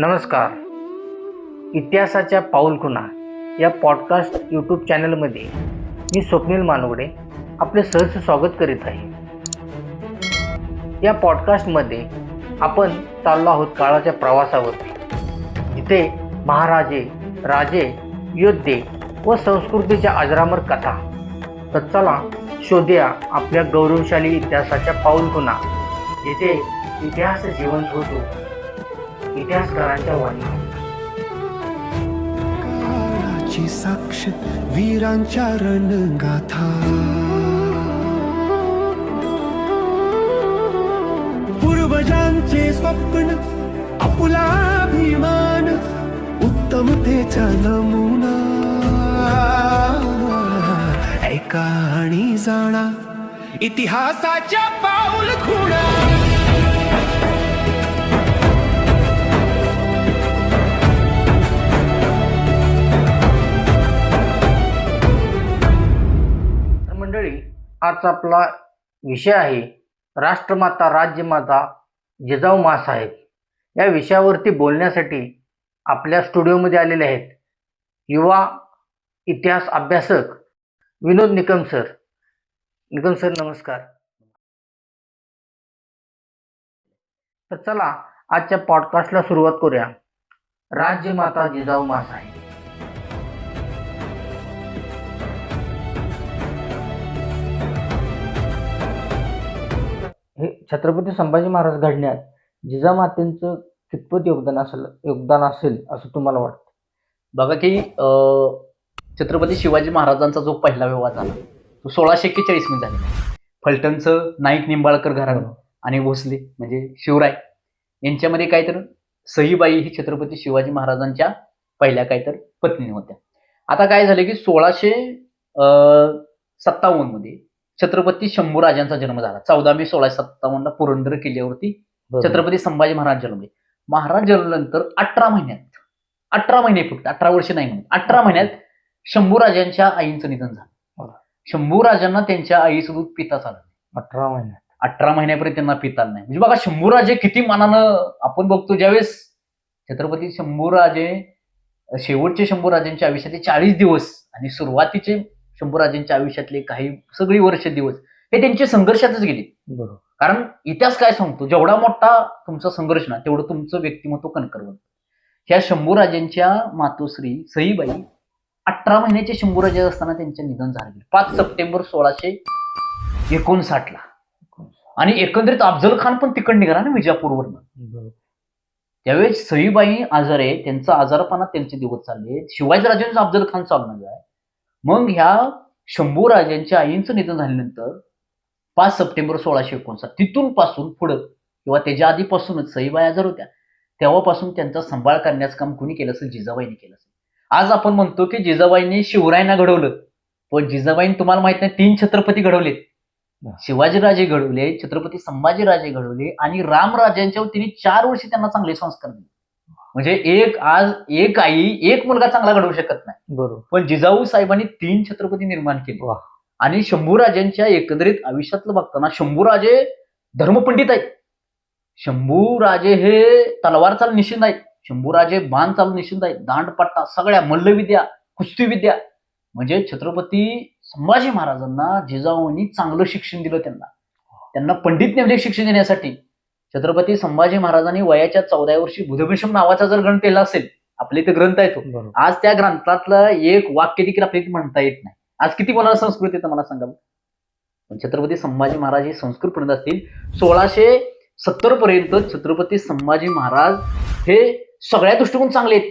नमस्कार. इतिहासाच्या पाऊलखुणा या पॉडकास्ट यूट्यूब चॅनलमध्ये मी स्वप्नील मानवडे आपले सहर्ष स्वागत करीत आहे. या पॉडकास्टमध्ये आपण चाललो आहोत काळाच्या प्रवासावरती. जिथे महाराजे राजे योद्धे व संस्कृतीच्या अजरामर कथा. तर चला शोधया आपल्या गौरवशाली इतिहासाच्या पाऊलखुणा जिथे इतिहास जिवंत होतो. इतिहासकारांच्या वाणी. काळाची साक्ष वीरांच्या रणगाथा. पूर्वजांचे स्वप्न आपुला अभिमान उत्तमतेचा नमुना. ऐका आणि जाणा इतिहासाच्या पाऊल खुणा. आज आपला विषय आहे. राष्ट्रमाता राज्यमाता जिजाऊ मासाहेब. या विषयावरती बोलण्यासाठी आपल्या स्टुडिओमध्ये आलेले आहेत युवा इतिहास अभ्यासक विनोद निकम सर. निकम सर नमस्कार. तर चला आजच्या पॉडकास्टला सुरुवात करूया. राज्यमाता जिजाऊ मासाहेब. हे छत्रपती संभाजी महाराज घडण्यात जिजामातेंचं कितपत योगदान असेल योगदान असेल असं तुम्हाला वाटतं? बघा की अं, छत्रपती शिवाजी महाराजांचा जो पहिला विवाह झाला तो सोळाशे एक्केचाळीसमध्ये झाला. फलटणचं नाईक निंबाळकर घराणं आणि भोसले म्हणजे शिवराय यांच्यामध्ये काय तर सईबाई ही छत्रपती शिवाजी महाराजांच्या पहिल्या काय तर पत्नी होत्या. आता काय झालं की सोळाशे सत्तावन्नमध्ये छत्रपती शंभूराजांचा जन्म झाला. चौदा मे सोळाशे सत्तावन्नला पुरंदर किल्ल्यावरती छत्रपती संभाजी महाराज जन्मले. महाराज जन्मल्यानंतर अठरा महिन्यात अठरा महिने फक्त अठरा वर्ष नाही म्हणून अठरा महिन्यात शंभूराजांच्या आईंचं निधन झालं. शंभूराजांना त्यांच्या आईचं दूध पिता नाही. अठरा महिन्यात अठरा महिन्यापर्यंत त्यांना पिता नाही. म्हणजे बघा शंभूराजे किती मानानं आपण बघतो ज्यावेळेस छत्रपती शंभूराजे शेवटचे शंभूराजांच्या आयुष्यातले चाळीस दिवस आणि सुरुवातीचे शंभूराजांच्या आयुष्यातले काही सगळी वर्ष दिवस हे त्यांचे संघर्षातच गेले. बरोबर. कारण इतिहास काय सांगतो? जेवढा मोठा तुमचा संघर्ष ना तेवढं तुमचं व्यक्तिमत्व कणकरवत. ह्या शंभूराजांच्या मातोश्री सईबाई अठरा महिन्याचे शंभूराजे असताना त्यांचे निधन झाले. पाच सप्टेंबर सोळाशे एकोणसाठ. ला आणि एकंदरीत अफजल खान पण तिकड निघाला ना विजापूरवरनं. बरोबर. त्यावेळेस सईबाई आजार त्यांचा आजारपणात त्यांचे दिवस चालले. शिवाजीराजांचं अफजल खान चालणार आहे मग ह्या शंभूराजांच्या आईंचं निधन झाल्यानंतर पाच सप्टेंबर सोळाशे एकोणसाठ तिथून पासून पुढं किंवा त्याच्या आधीपासूनच सईबाई आजार होत्या तेव्हापासून त्यांचा सांभाळ करण्याचं काम कुणी केलं असेल? जिजाबाईने केलं असेल. आज आपण म्हणतो की जिजाबाईंनी शिवरायांना घडवलं पण जिजाबाईंनी तुम्हाला माहीत नाही तीन छत्रपती घडवले शिवाजीराजे घडवले छत्रपती संभाजीराजे घडवले आणि रामराजांच्यावर तिने चार वर्षी त्यांना चांगले संस्कार दिले. म्हणजे एक आज एक आई एक मुलगा चांगला घडवू शकत नाही. बरोबर. पण जिजाऊ साहेबांनी तीन छत्रपती निर्माण केले. आणि शंभूराजांच्या एकंदरीत आयुष्यातलं बघताना शंभूराजे धर्मपंडित आहेत. शंभूराजे हे तलवार चाल निशिंद आहेत. शंभूराजे बाण चालू निशिंद आहेत. दांडपट्टा सगळ्या मल्लविद्या कुस्तीविद्या. म्हणजे छत्रपती संभाजी महाराजांना जिजाऊंनी चांगलं शिक्षण दिलं त्यांना. त्यांना पंडित नेमले शिक्षण देण्यासाठी. छत्रपती संभाजी महाराजांनी वयाच्या चौदा वर्षी बुधभिषम नावाचा जर ग्रंथ केला असेल आपल्या इथे ग्रंथ आहे तो. बरोबर. आज त्या ग्रंथातलं एक वाक्य देखील आपल्याला इथे म्हणता येत नाही. आज किती मला संस्कृत येतं मला सांगा पण छत्रपती संभाजी महाराज हे संस्कृत पर्यंत असतील. सोळाशे सत्तर पर्यंत छत्रपती संभाजी महाराज हे सगळ्या दृष्टिकोन चांगले आहेत.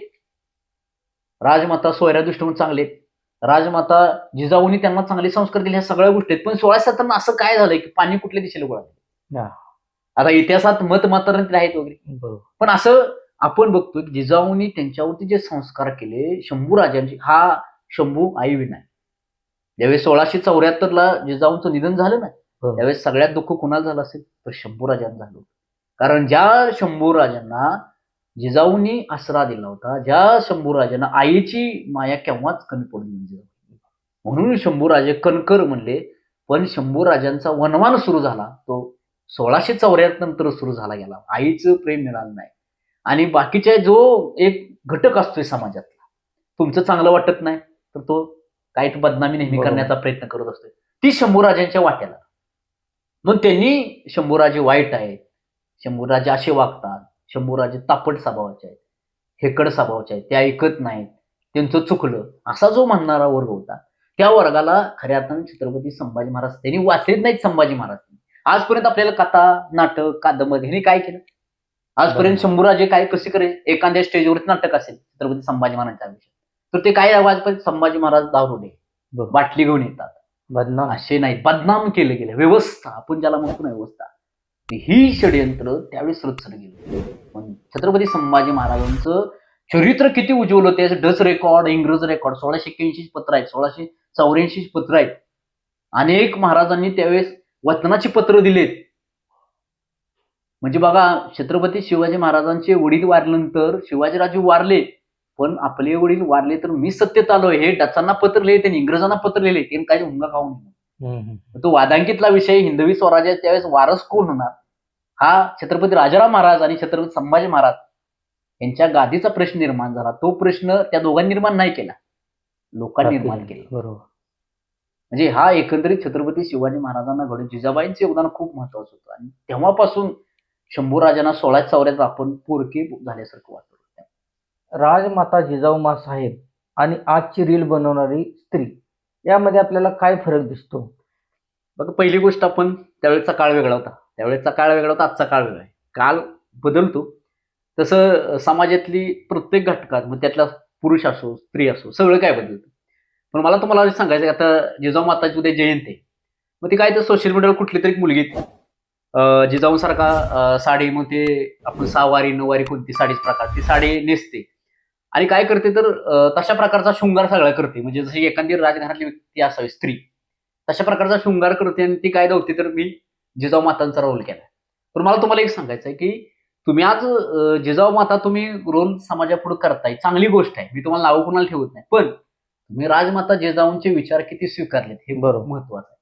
राजमाता सोयऱ्या दृष्टिकोन चांगले आहेत. राजमाता जिजाऊनी त्यांना चांगले संस्कार दिले ह्या सगळ्या गोष्टी आहेत. पण सोळाशे सत्तर असं काय झालंय की पाणी कुठल्या दिशेला गोळा. आता इतिहासात मत मात्र आहेत वगैरे. पण असं आपण बघतो की जिजाऊनी त्यांच्यावरती जे संस्कार केले शंभू राजांचे हा शंभू आई विनाय ज्यावेळेस सोळाशे चौऱ्याहत्तर ला जिजाऊंचं निधन झालं ना. त्यावेळेस सगळ्यात दुःख कुणाला झालं असेल? तर शंभू राजांना झालं. कारण ज्या शंभू राजांना जिजाऊंनी आसरा दिला होता ज्या शंभू राजांना आईची माया केव्हाच कमी पडली म्हणून शंभूराजे कणकर म्हणले पण शंभूराजांचा वनवान सुरू झाला तो सोळाशे चौऱ्याहत्तर नंतर सुरू झाला गेला. आईचं प्रेम मिळालं नाही. आणि बाकीचे जो एक घटक असतोय समाजातला तुमचं चांगलं वाटत नाही तर तो काही बदनामी नेहमी. करण्याचा प्रयत्न करत असतोय. ती शंभूराजांच्या वाट्याला. मग त्यांनी शंभूराजे वाईट आहेत शंभूराजे असे वागतात शंभूराजे तापट स्वभावाचे आहेत हेकड स्वभावाचे आहेत ते ऐकत नाहीत त्यांचं चुकलं असा जो म्हणणारा वर्ग होता त्या वर्गाला खऱ्या अर्थाने छत्रपती संभाजी महाराज त्यांनी वाचलेत नाहीत संभाजी महाराज. आजपर्यंत आपल्याला कथा नाटक कादंबरी ह्यांनी काय केलं? आजपर्यंत. शंभूराजे काय कसे करे एखाद्या स्टेजवरती नाटक असेल छत्रपती संभाजी महाराजांच्या विषयी तर ते काय आवाजपर्यंत संभाजी महाराज दारुडे. बाटली घेऊन येतात. बदनाम. असे नाही बदनाम केलं गेलं. व्यवस्था आपण ज्याला म्हणतो ना व्यवस्था. ही षडयंत्र त्यावेळेस रचलं गेलं. पण छत्रपती संभाजी महाराजांचं चरित्र किती उज्ज्वल होते. डच रेकॉर्ड इंग्रज रेकॉर्ड सोळाशे एक्क्याऐंशी पत्र आहेत सोळाशे चौऱ्याऐंशी पत्र आहेत. अनेक महाराजांनी त्यावेळेस वतनाची पत्र दिलेत. म्हणजे बघा छत्रपती शिवाजी महाराजांचे वडील वारल्यानंतर शिवाजीराजे वारले पण आपले वडील वारले तर मी सत्तेत आलोय. हे डचांना पत्र लिहिले त्यांनी इंग्रजांना पत्र लिहिले त्यांनी काय हुंगा हम्म. तो वादांकितला विषय हिंदवी स्वराज्य त्यावेळेस वारस कोण होणार? हा छत्रपती राजाराम महाराज आणि छत्रपती संभाजी महाराज यांच्या गादीचा प्रश्न निर्माण झाला. तो प्रश्न त्या दोघांनी निर्माण नाही केला. लोकांनी निर्माण केला. बरोबर. म्हणजे हा एकंदरीत छत्रपती शिवाजी महाराजांना घडून जिजाबाईंचं योगदान खूप महत्वाचं होतं. आणि तेव्हापासून शंभूराजांना सोळा चौऱ्यात आपण पोरके झाल्यासारखं वाटत. राजमाता जिजाऊमा साहेब आणि आजची रील बनवणारी स्त्री. यामध्ये आपल्याला काय फरक दिसतो? बघा पहिली गोष्ट आपण त्यावेळेचा काळ वेगळा होता. त्यावेळेचा काळ वेगळा होता आजचा काळ वेगळा आहे. काल बदलतो. तसं समाजातली प्रत्येक घटकात मग त्यातला पुरुष असो स्त्री असो सगळं काय बदलतं? पण मला तुम्हाला सांगायचं आता जिजाऊ माताची उद्या जयंती आहे. मग ती काय तर सोशल मीडियावर कुठली तरी मुलगी अं, जिजाऊसारखा साडी मग ते आपण सहावारी नऊवारी कोणती साडीच प्रकार ती साडी नेसते. आणि काय करते तर तशा प्रकारचा शृंगार सगळा करते. म्हणजे जशी एखादी राजघरातली व्यक्ती असावी स्त्री तशा प्रकारचा शृंगार करते आणि ती काय धावते तर मी जिजाऊ मातांचा रोल केला पण मला तुम्हाला एक सांगायचं आहे की तुम्ही आज जिजाऊ माता तुम्ही रोल समाजापुढे करताय चांगली गोष्ट आहे. मी तुम्हाला नावं कोणाला ठेवत नाही. पण तुम्ही राजमाता जिजाऊंचे विचार किती स्वीकारलेत हे बरोबर. महत्वाचं आहे.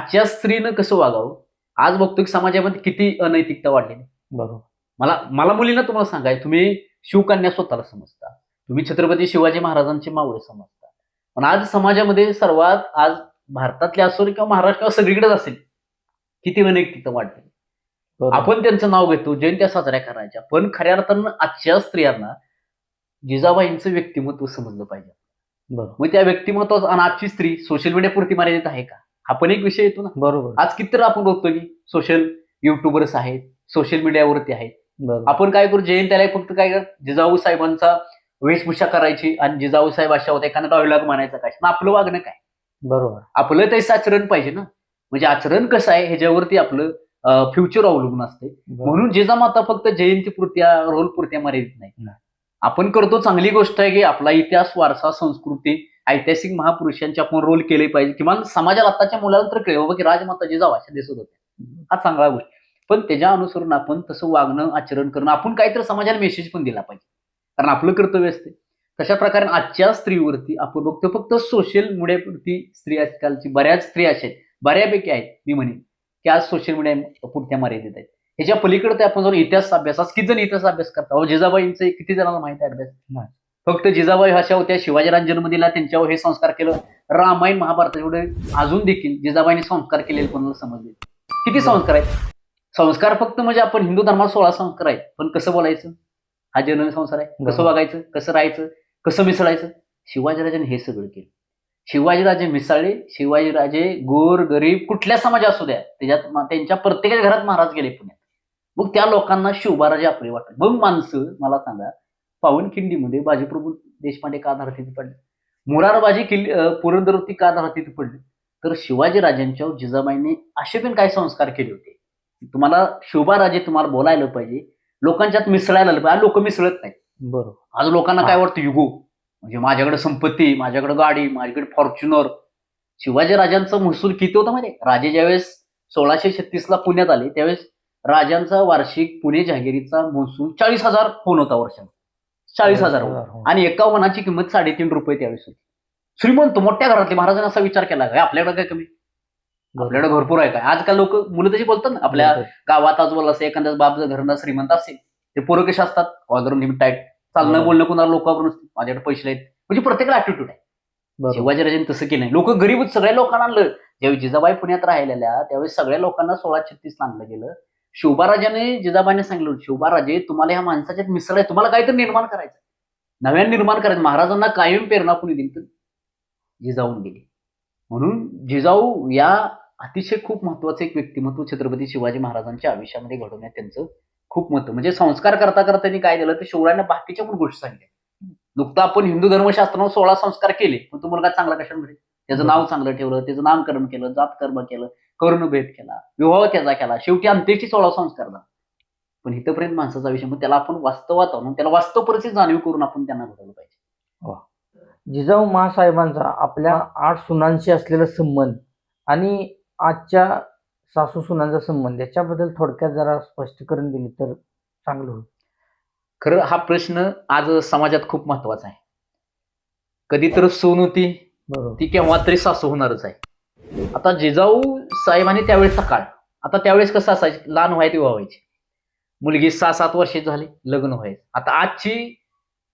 आजच्या स्त्रीनं कसं वागावं? आज बघतो की समाजामध्ये किती अनैतिकता वाढलेली. बरोबर. मला मला मुलींना तुम्हाला सांगाय तुम्ही शिवकन्या स्वतःला समजता. तुम्ही छत्रपती शिवाजी महाराजांचे मावळे समजता. पण आज समाजामध्ये सर्वात आज भारतातले असो किंवा महाराष्ट्र सगळीकडेच असेल किती अनैतिकता बरोबर. आपण त्यांचं नाव घेतो जयंत्या साजऱ्या करायच्या. पण खऱ्या अर्थानं आजच्या स्त्रियांना जिजाबाईंचं व्यक्तिमत्व समजलं पाहिजे. मग त्या व्यक्तिमत्व आणि आजची स्त्री सोशल मीडियापुरती मर्यादित आहे का? हा पण एक विषय येतो ना. बरोबर. आज किती आपण बघतो की सोशल युट्यूबर्स आहेत सोशल मीडियावरती आहेत. आपण काय करू? जयंतीला फक्त काय कर? जिजाऊ साहेबांचा वेशभूषा करायची आणि जिजाऊ साहेब अशा होत्या एखादा डायलॉग म्हणायचा काय? मग आपलं वागणं काय? बरोबर. आपलं तेच आचरण पाहिजे ना. म्हणजे आचरण कसं आहे? ह्याच्यावरती आपलं फ्युचर अवलंबून असते. म्हणून जिजामाता फक्त जयंती पुरत्या रोल पुरत्या मर्यादित नाही. आपण करतो चांगली गोष्ट आहे की आपला इतिहास वारसा संस्कृती ऐतिहासिक महापुरुषांचे आपण रोल केले पाहिजे. किमान समाजाला आताच्या मुलाला तर कळेल बाबा की राजमाता जिजाऊ अशा दिसत होत्या. हा चांगला गोष्ट. पण त्याच्या अनुसरून आपण तसं वागणं आचरण करणं आपण काहीतरी समाजाला मेसेज पण दिला पाहिजे. कारण आपलं कर्तव्य असते. तशा प्रकारे आजच्या स्त्रीवरती आपण बघतो फक्त सोशल मीडियावरती स्त्री आजकालची बऱ्याच स्त्री अशा आहेत. बऱ्यापैकी आहेत. मी म्हणेन की आज सोशल मीडिया पुरत्या मर्यादित आहेत. ह्याच्या पलीकडे ते आपण जाऊन इतिहास अभ्यास आज किती जण इतिहास अभ्यास करता अहो जिजाबाईंचे किती जणांना माहिती आहे अभ्यास? नाही. फक्त जिजाबाई अशा होत्या शिवाजीराज जन्म दिला त्यांच्यावर हे संस्कार केलं रामायण महाभारत एवढे अजून देखील जिजाबाईंनी संस्कार केलेले कोणाला समजले किती संस्कार आहेत? संस्कार फक्त म्हणजे आपण हिंदू धर्मात सोळा संस्कार आहेत. पण कसं बोलायचं? हा जन्म संसार आहे. कसं. वागायचं? कसं राहायचं? कसं मिसळायचं? शिवाजीराजांनी हे सगळं केलं. शिवाजीराजे मिसळले. शिवाजीराजे गोर गरीब कुठल्या समाज असू द्या त्याच्यात त्यांच्या प्रत्येकाच्या घरात महाराज गेले पुण्यात. मग त्या लोकांना शिवबाराजे आपले वाटले. मग माणसं मला सांगा पावनखिंडीमध्ये बाजीप्रभू देशपांडे का धारतीत पडले? मुरारबाजी किल्ली पुरंदरवरती का धारतीत पडले? तर शिवाजी राजांच्यावर जिजाबाईने असे पण काय संस्कार केले होते. तुम्हाला शिवबाराजे तुम्हाला बोलायला पाहिजे. लोकांच्यात मिसळायला आलं पाहिजे. लोक मिसळत नाही बरोबर. आज लोकांना काय. वाटतं? युगो. म्हणजे माझ्याकडे संपत्ती माझ्याकडे गाडी माझ्याकडे फॉर्च्युनर. शिवाजी राजांचा महसूल किती होता माहिती राजे ज्यावेळेस सोळाशे छत्तीस ला पुण्यात आले त्यावेळेस राजांचा वार्षिक पुणे जहागिरीचा महसूल चाळीस हजार होऊन होता वर्षाला. चाळीस हजार. हो. आणि एका वनाची किंमत साडेतीन रुपये त्यावेळेस होती. श्रीमंत मोठ्या घरातले महाराजांनी असा विचार केला काय आपल्याकडे काय कमी? आपल्याकडे भरपूर आहे काय? आजकाल लोक मुलं तशी बोलतात ना आपल्या गावात आजूबाजूला असं एखाद्या बाप घरांना श्रीमंत असेल ते पोरं कसे असतात? कॉलर लिमिट टाईट चालणं. बोलणं कोणाला लोकांवर नसते माझ्याकडे पैसे आहेत. म्हणजे प्रत्येकाला ऍटिट्यूड आहे. शिवाजीराजांनी तसं केलं नाही. लोक गरीब सगळ्या लोकांना आणलं. ज्यावेळी जिजाबाई पुण्यात राहिलेल्या त्यावेळी सगळ्या लोकांना सोळा छत्तीस आणलं गेलं. शिवबाराजाने जिजाबाईने सांगितलं होतं, शिवबाराजे तुम्हाला ह्या माणसाच्यात मिसळ आहे तुम्हाला काहीतरी निर्माण करायचं नव्याने निर्माण करायचं. महाराजांना कायम प्रेरणा कुणी दिली तर? जिजाऊन गेली म्हणून जिजाऊ या अतिशय खूप महत्वाचं एक व्यक्तिमत्व छत्रपती शिवाजी महाराजांच्या आयुष्यामध्ये घडवण्यात त्यांचं खूप महत्त्व. म्हणजे संस्कार करता करता त्यांनी काय दिलं तर शिवरायांना बाकीच्या पण गोष्टी सांगितल्या. नुकतं आपण हिंदू धर्मशास्त्रावर सोळा संस्कार केले पण तो मुलगा चांगला कशा मिळेल त्याचं नाव चांगलं ठेवलं त्याचं नामकरण केलं जात कर्म केलं कर्ण भेट केला विवाह त्याचा केला शेवटी अंत्येष्टी सोळा संस्कार झाला. पण इथपर्यंत माणसाचा विषय मग त्याला आपण वास्तवात आणून त्याला वास्तव परिस्थिती जाणीव करून आपण त्यांना घडवलं पाहिजे. जिजाऊ महासाहेबांचा आपल्या आठ सुनांशी असलेला संबंध आणि आजच्या सासू सुनांचा संबंध याच्याबद्दल थोडक्यात जरा स्पष्टीकरण दिले तर चांगलं होईल. खरं हा प्रश्न आज समाजात खूप महत्त्वाचा आहे. कधी तर सून होती बरोबर. ती केव्हा तरी सासू होणारच आहे. आता जिजाऊ साहेबांनी त्यावेळेस सकाळ. आता त्यावेळेस कसं असायचं? लहान व्हायची विवाह व्हायची. मुलगी सहा सात वर्षाची झाली लग्न व्हायचं. आता आजची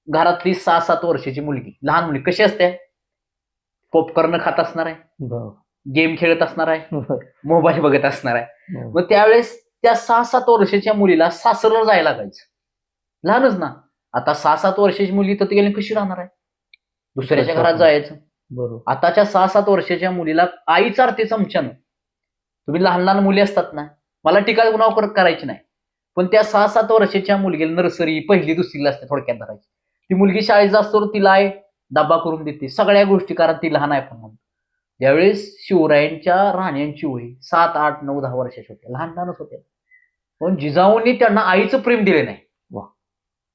घरातली सहा सात वर्षाची मुलगी लहान मुलगी कशी असते? पॉपकॉर्न खात असणार आहे. गेम खेळत असणार आहे. मोबाईल बघत असणार आहे. बरोबर. मग त्यावेळेस त्या सहा सात वर्षाच्या मुलीला सासरला जायला लागायचं. लहानच ना. आता सहा सात वर्षाची मुलगी तर ती गेली कशी राहणार आहे? दुसऱ्याच्या घरात जायचं. बरोबर. आताच्या सहा सात वर्षाच्या मुलीला आई चारते चमच्यानं. तुम्ही लहान लहान मुली असतात ना मला टीका गुन्हा करायची नाही. पण त्या सहा सात वर्षाच्या मुलगीला नर्सरी पहिली दुसरीला असते थोडक्यात धरायची. ती मुलगी शाळेत असतो तिला आहे डब्बा करून देते सगळ्या गोष्टी कारण ती लहान आहे पण म्हणून. त्यावेळेस शिवरायांच्या राण्यांची वय सात आठ नऊ दहा वर्षाची होते लहान लहानच होते. पण जिजाऊंनी त्यांना आईचं प्रेम दिले नाही. वा.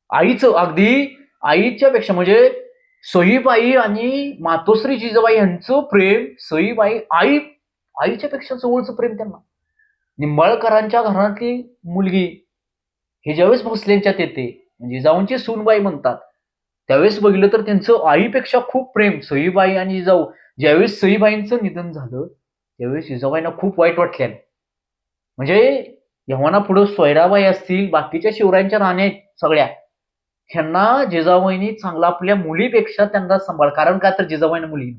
आईचं अगदी आईच्या पेक्षा म्हणजे सईबाई आणि मातोश्री जिजाबाई यांचं प्रेम सईबाई आई आईच्या पेक्षा जवळचं प्रेम त्यांना. निंबाळकरांच्या घरातली मुलगी हे ज्यावेळेस भोसलेंच्यात येते म्हणजे जिजाऊंची सूनबाई म्हणतात त्यावेळेस बघितलं तर त्यांचं आईपेक्षा खूप प्रेम सईबाई आणि जिजाऊ ज्यावेळेस सईबाईंचं निधन झालं त्यावेळेस जिजाबाईंना खूप वाईट वाटल्याने. म्हणजे यव्हाना पुढं सोयराबाई असतील बाकीच्या शिवरायांच्या राण्या आहेत सगळ्या. ह्यांना जिजाबाईंनी चांगला आपल्या मुलीपेक्षा त्यांना सांभाळ. कारण का तर जिजाबाईंना मुली.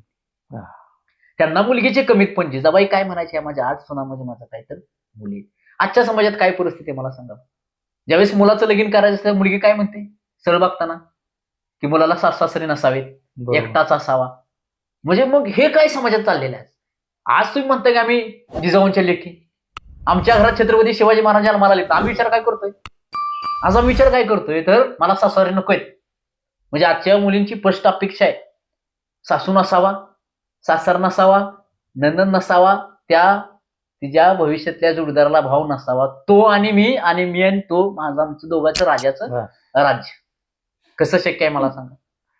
त्यांना मुलगीचे कमीत पण जिजाबाई काय म्हणायचे माझ्या आठ सोना म्हणजे माझा काय तर मुली. आजच्या समाजात काय परिस्थिती आहे मला सांगा. ज्यावेळेस मुलाचं लगीन करायचं असलं मुलगी काय म्हणते? सरळ बघताना की मुलाला सास सासरे नसावेत. एकटाच असावा. म्हणजे मग हे काय समाजात चाललेलं आहे? आज तुम्ही म्हणताय की आम्ही जिजाऊंच्या लेखी आमच्या घरात छत्रपती शिवाजी महाराजांना मला लिहितो आम्ही विचार काय करतोय? आम्ही विचार काय करतोय तर मला सासरे नकोय म्हणजे आजच्या मुलींची स्पष्ट अपेक्षा आहे. सासू नसावा सासर नसावा नंदन नसावा त्या तिच्या भविष्यातल्या जोडीदाराला भाव नसावा. तो आणि मी आणि मी आणि तो माझा आमचं दोघांचं राजाचं. राज्य. कसं शक्य आहे मला सांगा.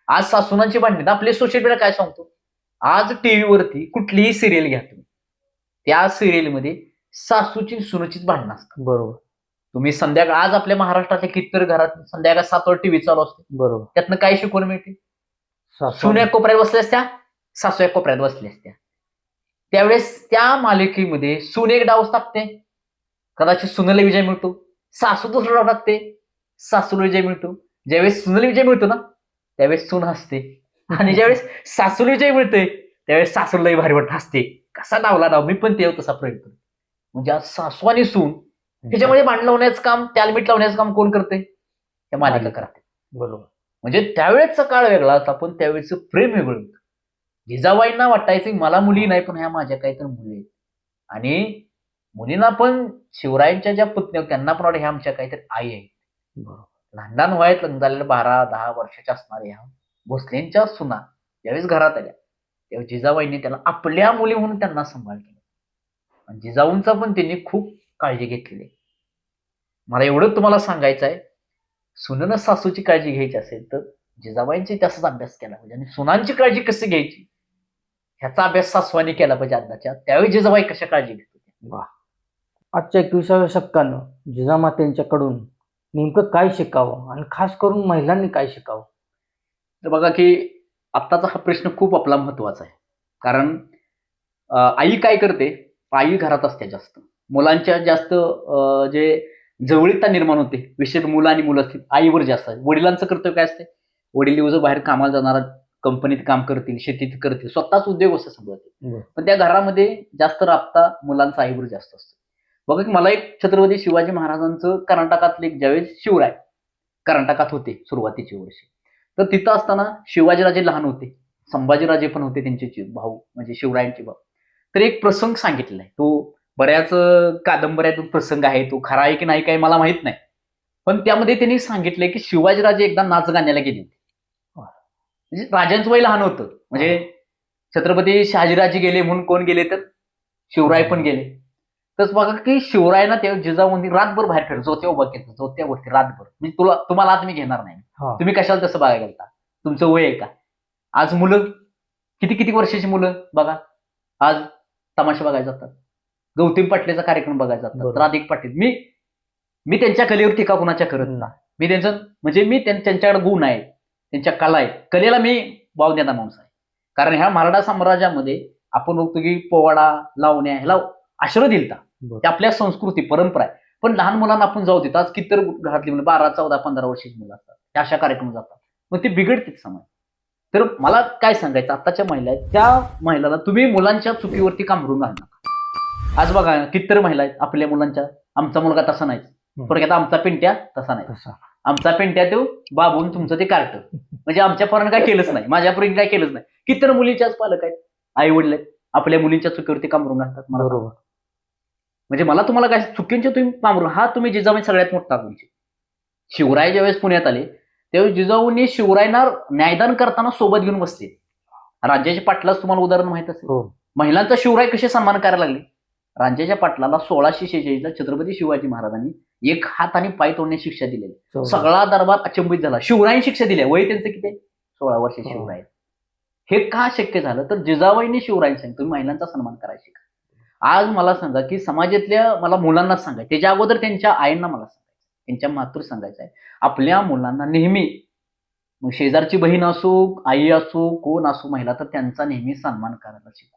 आज सासूनांची भांडणी आपले सोशल मीडिया काय सांगतो? आज टीव्हीवरती कुठलीही सिरियल घ्या तुम्ही. त्या सिरियलमध्ये सासूची सुनचीच भांडणं असतात. बरोबर. तुम्ही संध्याकाळ आज आपल्या महाराष्ट्रातल्या कितीतरी घरात संध्याकाळ सात वर टीव्ही चालू असते. बरोबर. त्यातनं काय शिकवण मिळते? सासू- सुन एक कोपऱ्यात बसल्या असत्या सासू एक कोपऱ्यात बसल्या असत्या. त्यावेळेस त्या मालिकेमध्ये सून एक डावच टाकते कदाचित सुनेला विजय मिळतो. सासू दुसरा डाव टाकते. सासूला विजय मिळतो. ज्यावेळेस सुनेला विजय मिळतो ना त्यावेळेस सून हसते. आणि ज्यावेळेस सासूला विजय मिळते त्यावेळेस सासूलाही भारी वाटत. हसते. कसा डावला डाव? मी पण ते तसा प्रयोग करतो. म्हणजे आज सासू आणि सून ह्याच्यामध्ये भांडण लावण्याचं काम त्यालमीट लावण्याचं काम कोण करते? त्या मालिका करते. बरोबर. म्हणजे त्यावेळेचा काळ वेगळा होता पण त्यावेळेचं प्रेम वेगळं होतं. जिजाबाईंना वाटायचं मला मुली नाही पण ह्या माझ्या काही तर मुली आहेत. आणि मुलींना पण शिवरायांच्या ज्या होत्या, त्यांना पण वाटत ह्या आमच्या काहीतरी आई आहेत. बरोबर. लहान लहान वयात लग्न झालेल्या बारा दहा वर्षाच्या असणाऱ्या ह्या भोसलेंच्या सुना ज्यावेळेस घरात आल्या तेव्हा जिजाबाईंनी त्याला आपल्या मुली म्हणून त्यांना सांभाळ केला. आणि जिजाऊंचा पण त्यांनी खूप काळजी घेतलेली. मला एवढं तुम्हाला सांगायचं आहे सुननं सासूची काळजी घ्यायची असेल तर जिजाबाईंची तसाच अभ्यास केला पाहिजे आणि सुनांची काळजी कशी घ्यायची? ह्याचा अभ्यास सासवानी केला पाहिजे आत्ताच्या. त्यावेळी जिजाबाई कशा काळजी घेत होत्या? आजच्या एकविसाव्या शतकानं जिजामातेंच्याकडून नेमकं काय शिकावं आणि खास करून महिलांनी काय शिकावं? तर बघा की आत्ताचा हा प्रश्न खूप आपला महत्त्वाचा आहे. कारण आई काय करते? आई घरात असते जास्त. मुलांच्या जास्त जे जवळीकता निर्माण होते. विशेष मुलं आणि मुलं असतील. आईवर जास्त आहे. वडिलांचं कर्तव्य काय असते? वडील दिवस बाहेर कामाला जाणारा कंपनीत काम करतील शेतीत करतील स्वतःच उद्योग असं सांभाळतील. बरं. पण त्या घरामध्ये जास्त राबता मुलांचा आईवर जास्त असतो. बघा की मला एक छत्रपती शिवाजी महाराजांचं कर्नाटकातले एक ज्यावेळेस शिवराय कर्नाटकात होते सुरुवातीचे वर्षी. तर तिथं असताना शिवाजीराजे लहान होते. संभाजीराजे पण होते त्यांचे भाऊ म्हणजे शिवरायांचे भाऊ. तर एक प्रसंग सांगितलेला आहे. तो बऱ्याच कादंबऱ्यातून प्रसंग आहे तो खरा आहे की नाही काही मला माहीत नाही. पण त्यामध्ये त्यांनी सांगितलंय की शिवाजीराजे एकदा नाच गाण्याला गेले होते. म्हणजे राजांचं वय लहान होतं. म्हणजे छत्रपती शहाजीराजे गेले म्हणून कोण गेले तर? शिवराय पण गेले. तस बघा की शिवरायना त्या जिजाऊंनी रातभर बाहेर खेळत जोत्या उभा केलं जोत्यावरती रातभर. म्हणजे तुला तुम्हाला आज मी घेणार नाही. हा. तुम्ही कशाला तसं बघायला गेलता? तुमचं वय आहे का? आज मुलं? किती किती वर्षाची मुलं? बघा. आज तमाशा बघायला जातात. गौतम पाटलेचा कार्यक्रम जातात बरोबर. राधिक पाटील. मी मी त्यांच्या कलेवर टीका कुणाच्या करत नाही? मी त्यांचं म्हणजे मी त्यां- त्यांच्याकडे गुण आहे त्यांच्या कला आहेत कलेला मी वाव देणार माणूस आहे. कारण ह्या मराठा साम्राज्यामध्ये आपण बघतो की पोवाडा लावण्या ह्याला आश्रय दिलता. ते आपल्या संस्कृती परंपरा आहे. पण लहान मुलांना आपण जाऊ देतो आज किती घरातली मुलं बारा चौदा पंधरा वर्षाची मुलं असतात. त्या अशा कार्यक्रम जातात. मग ते बिघडतील समाज. तर मला काय सांगायचं? आताच्या महिला आहेत. त्या महिलाला तुम्ही मुलांच्या चुकीवरती कामरून घालू नका. आज बघा कितीतरी महिला आहेत आपल्या मुलांच्या. आमचा मुलगा तसा नाही. थोडक्यात आमचा पिंट्या तसा नाही. तसा. आमचा पेंट्या तो बाबून तुमचं ते कार्ट म्हणजे आमच्या पर्यंत काय केलंच नाही. माझ्यापर्यंत काय केलंच नाही. किती मुलींच्याच पालक आहेत. आई वडील आपल्या मुलींच्या चुकीवरती कामरून घालतात मला. बरोबर. म्हणजे मला तुम्हाला काय चुकींचे तुम्ही कामरून हा तुम्ही जिजाऊ सगळ्यात मोठा गुंचे शिवराय ज्यावेळेस पुण्यात आले त्यावेळेस जिजाऊंनी शिवरायना न्यायदान करताना सोबत घेऊन बसले. राज्याच्या पाटलाच तुम्हाला उदाहरण माहीत असेल. हो. महिलांचा शिवराय कसे सन्मान करायला लागले? राज्याच्या पाटलाला सोळाशे शेहेचाळीसला छत्रपती शिवाजी महाराजांनी एक हात आणि पाय तोडण्याची शिक्षा दिलेली. सगळा दरबार अचंबित झाला. शिवरायांनी शिक्षा दिली. वय त्यांचं किती? सोळा वर्ष हो. शिवराय. हे का शक्य झालं? तर जिजाबाईंनी शिवरायांनी सांगितलं तुम्ही महिलांचा सन्मान करायला शिका. आज मला सांगा की समाजातल्या मला मुलांनाच सांगायचं त्याच्या अगोदर त्यांच्या आईंना मला सांगायचं त्यांच्या मातृ सांगायचं आहे. आपल्या मुलांना नेहमी मग शेजारची बहीण असो आई असो कोण असो महिला तर त्यांचा नेहमी सन्मान करायला शिकवा.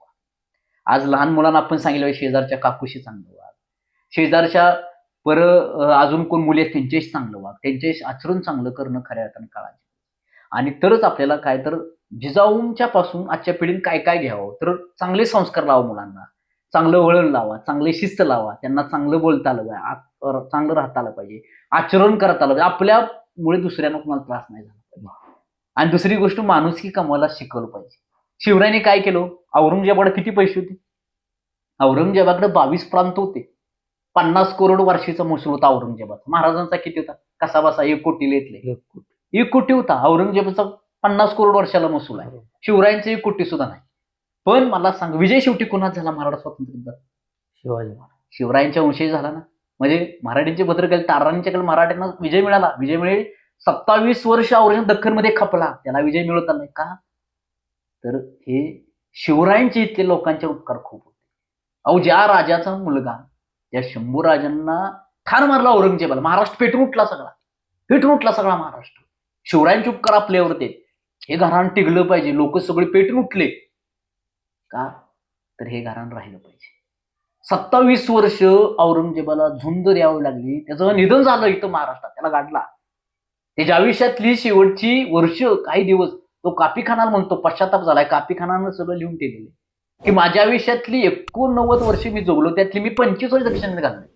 आज लहान मुलांना आपण सांगितलं शेजारच्या काकूशी चांगलं वाग. शेजारच्या पर अजून कोण मुली आहेत त्यांच्याशी चांगलं वाग. त्यांच्याशी आचरण चांगलं करणं खऱ्या अर्थानं काळाची आणि तरच आपल्याला काय तर जिजाऊंच्या पासून आजच्या पिढीत काय काय घ्यावं तर चांगले संस्कार लावा मुलांना. चांगलं वळण लावा चांगले शिस्त लावा. त्यांना चांगलं बोलता आलं पाहिजे आत- चांगलं राहता आलं पाहिजे. आचरण करता आलं पाहिजे. आपल्यामुळे दुसऱ्यांना कोणाला त्रास नाही झाला पाहिजे. आणि दुसरी गोष्ट माणुसकी कमवायला शिकवलं पाहिजे. शिवरायाने काय केलं? औरंगजेबाकडे किती पैसे होते? औरंगजेबाकडे बावीस प्रांत होते. पन्नास करोड वर्षीचा महसूल होता औरंगजेबाचा. महाराजांचा किती होता? कसा बसा एक कोटी लेतले. एक कोटी. होता. औरंगजेबाचा पन्नास करोड वर्षाला महसूल आहे. शिवरायांचं एक कोटी सुद्धा नाही. पण मला सांग विजय शेवटी कोणाच झाला मराठा स्वातंत्र्य? शिवाजी महाराज. शिवरायांच्या वंशी झाला ना? म्हणजे मराठीचे पत्र केले तारांच्या कडे मराठ्यांना विजय मिळाला. विजय मिळेल. सत्तावीस वर्ष औरंगजेब दख्खनमध्ये खपला. त्याला विजय मिळवत नाही. का? तर हे शिवरायांचे इथले लोकांचे उपकार खूप होते. अहो ज्या राजाचा मुलगा त्या शंभू राजांना ठार मारला औरंगजेबाला महाराष्ट्र पेटून उठला सगळा. पेटून उठला सगळा महाराष्ट्र. शिवरायांचे उपकार आपल्यावर ते हे घराण टिकलं पाहिजे लोक सगळे पेटून उठले. का? तर हे घराण राहिलं पाहिजे. सत्तावीस वर्ष औरंगजेबाला झुंज द्यावी लागली. त्याचं निधन झालं इथं महाराष्ट्रात. त्याला गाडला. त्याच्या आयुष्यातली शेवटची वर्ष काही दिवस तो कापी खानाला म्हणतो पश्चाताप झालाय कापी खानानं सगळं लिहून ठेवलेलं की माझ्या आयुष्यातली एकोणनव्वद वर्ष मी जगलो त्यातली मी पंचवीस वर्ष दक्षिणेत घालले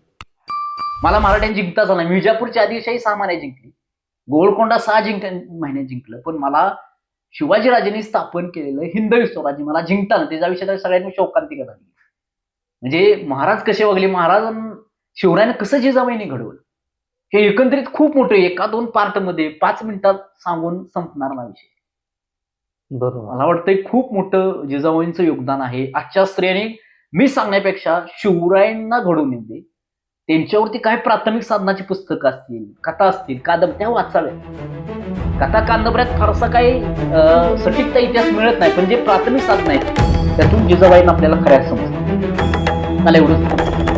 मला मराठ्यांनी जिंकता झाला. मी विजापूरची आदिशाही सहा महिन्यात जिंकली. गोलकोंडा सहा जिंक महिन्यात जिंकलं. पण मला शिवाजीराजेंनी स्थापन केलेलं हिंदवी स्वराज्य मला जिंकता आलं त्याच्या आयुष्यात सगळ्यांनी शोकांती झाली म्हणजे महाराज कसे वागले? महाराज शिवरायानं कसं जिजाबाईने घडवलं? हे एकंदरीत खूप मोठं एका दोन पार्टमध्ये पाच मिनिटात सांगून संपणार ना विषय. बरोबर. मला वाटतंय खूप मोठं जिजाबाईंचं योगदान आहे. आजच्या स्त्रियांनी मी सांगण्यापेक्षा शिवरायांना घडवून येते त्यांच्यावरती काय प्राथमिक साधनाची पुस्तकं असतील कथा असतील कादंबऱ्या त्या वाचाव्या कथा कादंबऱ्यात फारसा काही सटीकता इतिहास मिळत नाही. पण जे प्राथमिक साधन आहेत त्यातून जिजाबाईंना आपल्याला खऱ्या समजतात मला एवढंच.